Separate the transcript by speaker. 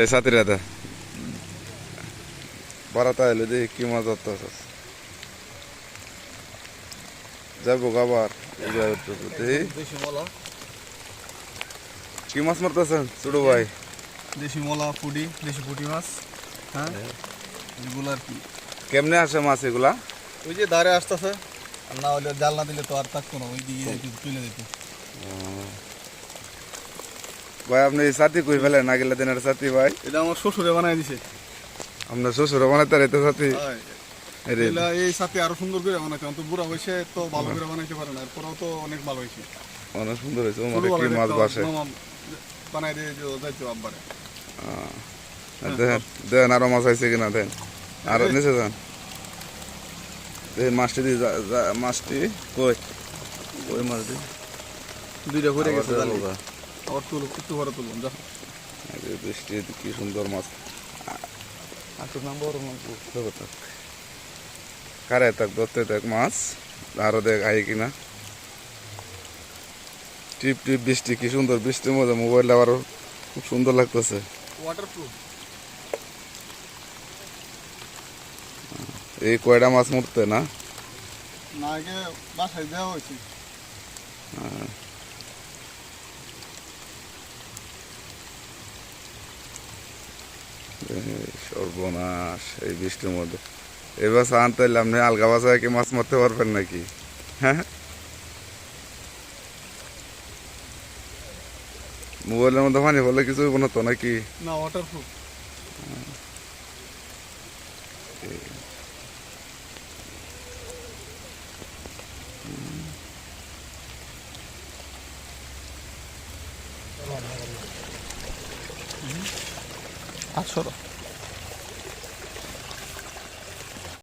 Speaker 1: এই সাথীরা দে বারাতা এলে দেখি কি মাছ ধরতে যাব আবার দেখি
Speaker 2: দেশি মলা
Speaker 1: কি মাছ মারতেছেন ছোট ভাই?
Speaker 2: দেশি মলা পুডি দেশি পুটি মাছ হ্যাঁ? এগুলো আর কি।
Speaker 1: কেমনে আসে মাছ এগুলা?
Speaker 2: ওই যে ধারে আসতেছে আর না হলে জাল না দিলে তো আর থাকতো না ওই দিকে চলে যেত
Speaker 1: ভাই আপনি এই সাথী কই ফেলেন? না গেলে দিনের সাথী ভাই।
Speaker 2: এটা আমার শ্বশুরে বানাই দিছে।
Speaker 1: আপনার শ্বশুর বানাইতে রেতে সাথী আরে।
Speaker 2: এলা এই সাথে আরও সুন্দর করে বানাইতে অন্ত বুড়া হয়েছে তো ভালো করে বানাইতে পারে না এরপরেও তো অনেক ভালো হয়েছে।
Speaker 1: অনেক সুন্দর হয়েছে মানে কি মাছ বাসে।
Speaker 2: বানাই দিয়ে যাইতো আব্বারে।
Speaker 1: দেন দেন আরও মাছ আইছে কিনা দেন আরও নিচে যান। দেখি মাছটি দিয়ে মাছটি কই? কই মাছ দি
Speaker 2: দুইটা ঘুরে গেছে
Speaker 1: আবার
Speaker 2: তুলো একটু ভরে তুলুন যা।
Speaker 1: এই বৃষ্টি কি সুন্দর মাছ। আটু নাম্বার ধরো থাক কারে থাক ধরতে থাক মাছ আরও দেখ আই কিনা। টিপ টিপ বৃষ্টি কি সুন্দর বৃষ্টির মধ্যে মোবাইল আবারও খুব সুন্দর লাগতেছে।
Speaker 2: ওয়াটারপ্রুফ
Speaker 1: এই কয়টা মাছ মরতে না?
Speaker 2: না আগে বাসায় দেওয়া হয়েছে।
Speaker 1: এই সর্বনাশ এই বৃষ্টির মধ্যে। এবার আনতে তাইলে আপনি আলগা বাসায় কি মাছ মারতে পারবেন নাকি? হ্যাঁ? মোবাইলের মধ্যে পানি হলে কিছু হইব না তো নাকি?
Speaker 2: না ওয়াটারপ্রুফ আটশো